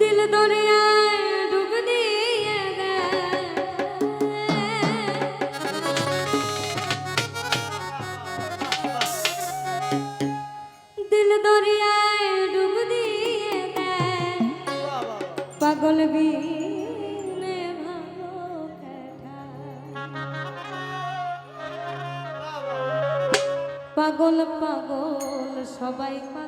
দিল দরিয়ায় ডুব দিয়ে দিল দরিয়ায় ডুব দিয়ে পাগল বি পাগল পাগল সবাই পাগল।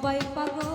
সবাই পাগল।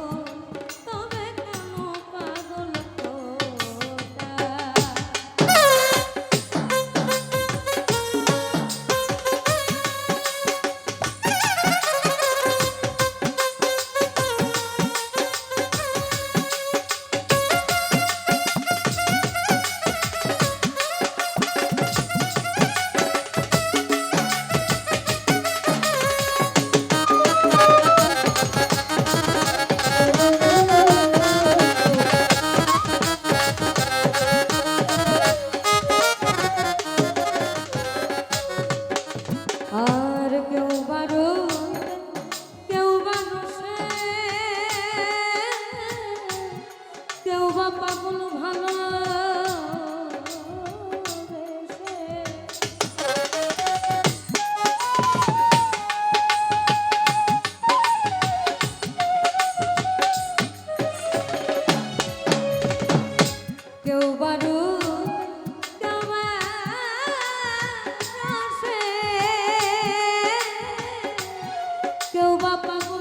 Seu papagão.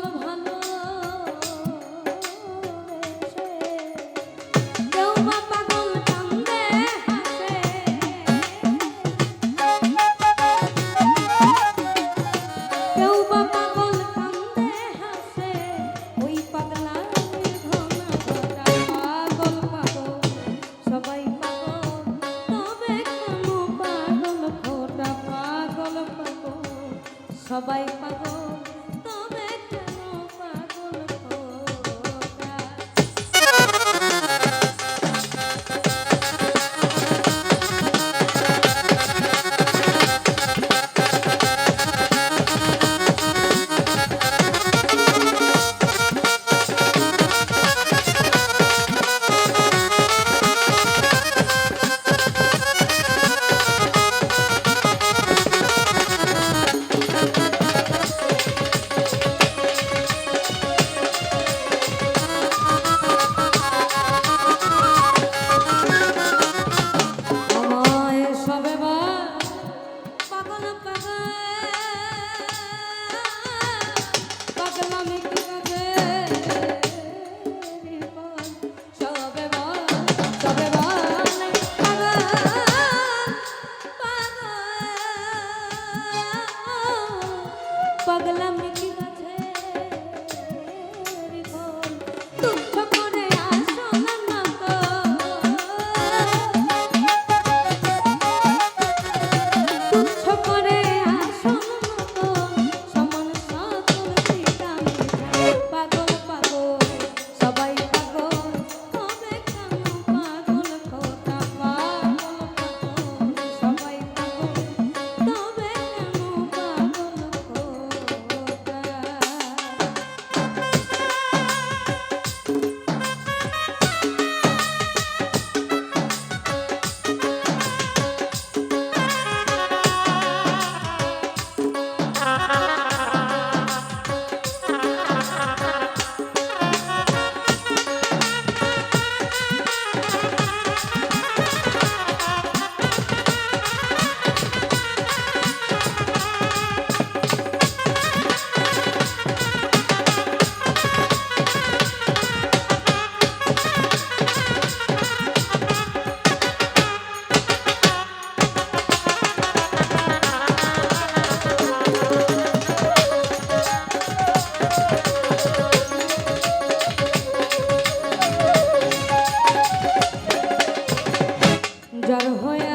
যার হয়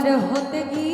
আমার হতে গিয়ে